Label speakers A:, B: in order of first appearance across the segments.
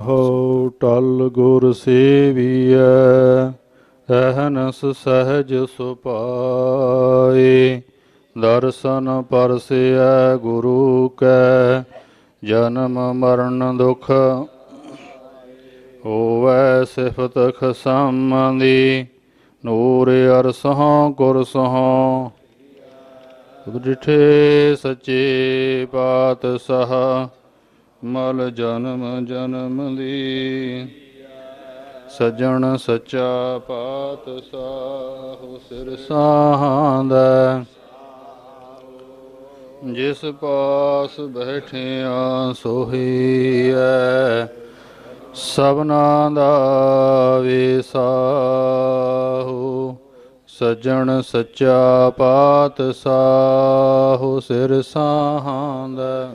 A: ਹੋ ਟਲ ਗੁਰ ਸੇਵੀਐ, ਅਹਨਸ ਸਹਜ ਸੁਪਾਏ। ਦਰਸ਼ਨ ਪਰਸਿਐ ਗੁਰੂ ਕੈ, ਜਨਮ ਮਰਨ ਦੁਖ ਹੋਵੈ ਸਿਫਤ ਖਸਮ ਦੀ ਨੂਰ ਅਰਸਹੁ ਗੁਰ ਸਹੁ ਡਿਠੇ ਸੱਚੇ ਪਾਤਸ਼ਾਹ। ਮਲ ਜਨਮ ਜਨਮ ਦੀ ਸਜਣ ਸੱਚਾ ਪਾਤਸ਼ਾਹ ਸਿਰ ਸਾਹਾਂਦਾ। ਜਿਸ ਪਾਸ ਬੈਠਿਆ ਸੋਹੀਐ, ਸਭਨਾ ਦਾ ਵਿਸਾਹੂ। ਸਜਣ ਸੱਚਾ ਪਾਤਸ਼ਾਹ ਸਿਰ ਸਾਹਾਂਦਾ।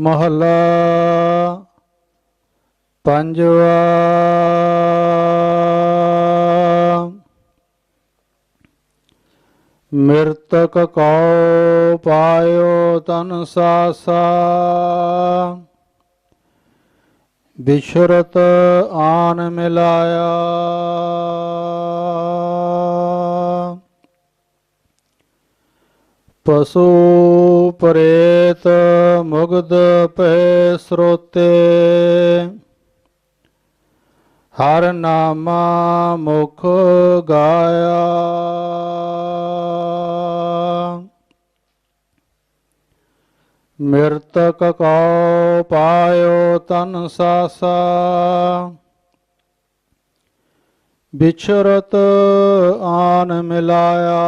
A: ਮਹਲਾ ਪੰਜਵਾ। ਮਿਰਤਕ ਕਉ ਪਾਇਓ ਤਨ ਸਾਸਾ। ਬਿਸ਼ਰਤ ਆਨ ਮਿਲਾਇਆ। ਪਸੂ ਪ੍ਰੇਤ ਮੁਗਧ ਪੈ ਸਰੋਤੇ। ਹਰ ਨਾਮਾ ਮੁਖ ਗਾਇਆ। ਮਿਰਤਕ ਕਉ ਪਾਇਓ ਤਨ ਸਾਸਾ। ਬਿਛਰਤ ਆਨ ਮਿਲਾਇਆ।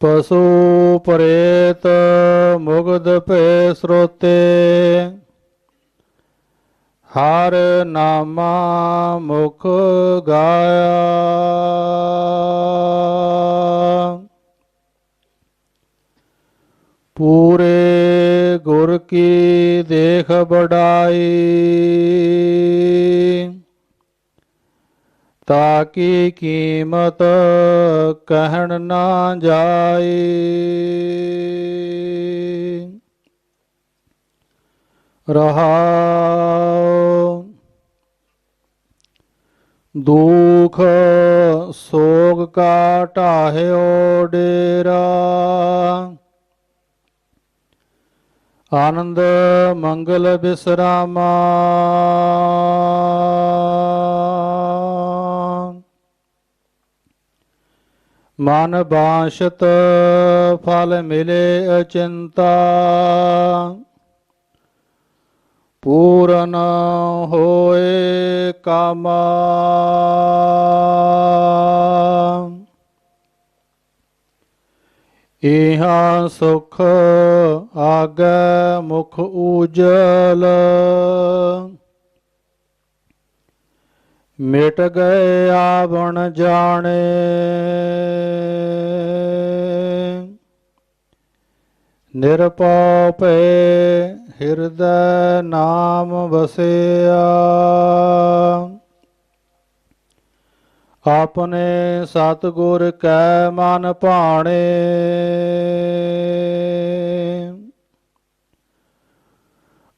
A: ਪਸੂ ਪ੍ਰੇਤ ਮੁਗਧ ਭੈ ਸਰੋਤੇ। ਹਰ ਨਾਮਾ ਮੁਖ ਗਾਇਆ। ਪੂਰੇ ਗੁਰ ਕੀ ਦੇਖ ਬੜਾਈ ਤਾਕੀ ਕੀਮਤ ਕਹਿਣ ਨਾ ਜਾਈ ਰਹਾਉ ਦੁਖ ਸੋਗ ਕਾ ਢਾਹਿਓ ਡੇਰਾ। ਆਨੰਦ ਮੰਗਲ ਬਿਸਰਾਮਾ। ਮਨ ਬਾਸ਼ਤ ਫਲ ਮਿਲੇ ਅਚਿੰਤਾ ਪੂਰਨ ਹੋਏ ਕਾਮਾ। ਇਹਾ ਸੁਖ ਆਗੈ ਮੁਖ ਉਜਲ ਮਿਟ ਗਏ ਆਵਣ ਜਾਣੇ। ਨਿਰਪਉ ਪੈ ਹਿਰਦੈ ਨਾਮ ਵਸਿਆ। ਆਪਣੇ ਸਤਿਗੁਰ ਕੈ ਮਨ ਭਾਣੇ।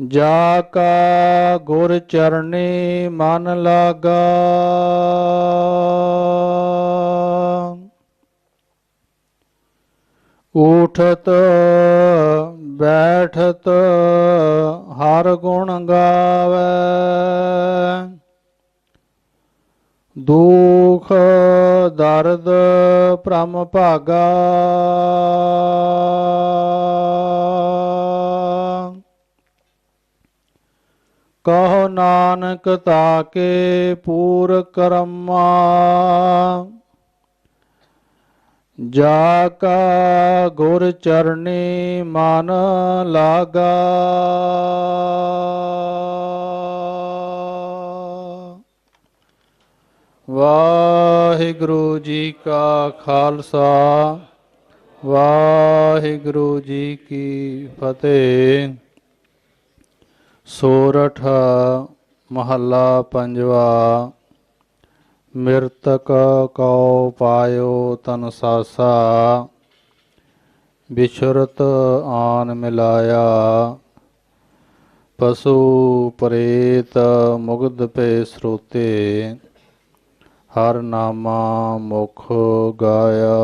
A: ਜਾ ਕਾ ਗੁਰ ਚਰਨੇ ਮਨ ਲਾਗਾ। ਉਠਤ ਬੈਠਤ, ਹਰ ਗੁਣ ਗਾਵੇ। ਦੁਖ, ਦਰਦ, ਭ੍ਰਮ ਭਾਗਾ। ਕਹੋ ਨਾਨਕ ਤਾਕੇ ਪੂਰ ਕਰਮਾ ਜਾ ਕਾ ਗੁਰ ਚਰਣੀ ਮਨ ਲਾਗਾ। ਵਾਹਿਗੁਰੂ ਜੀ ਕਾ ਖਾਲਸਾ, ਵਾਹਿਗੁਰੂ ਜੀ ਕੀ ਫਤਿਹ। ਸੋਰਠ ਮਹੱਲਾ ਪੰਜਵਾ, ਮਿਰਤਕ ਕਉ ਪਾਇਓ ਤਨ ਸਾਸਾ, ਬਿਛਰਤ ਆਨ ਮਿਲਾਇਆ। ਪਸ਼ੂ ਪ੍ਰੇਤ ਮੁਗਧ ਪੇ ਸਰੋਤੇ, ਹਰ ਨਾਮਾ ਮੁਖ ਗਾਇਆ।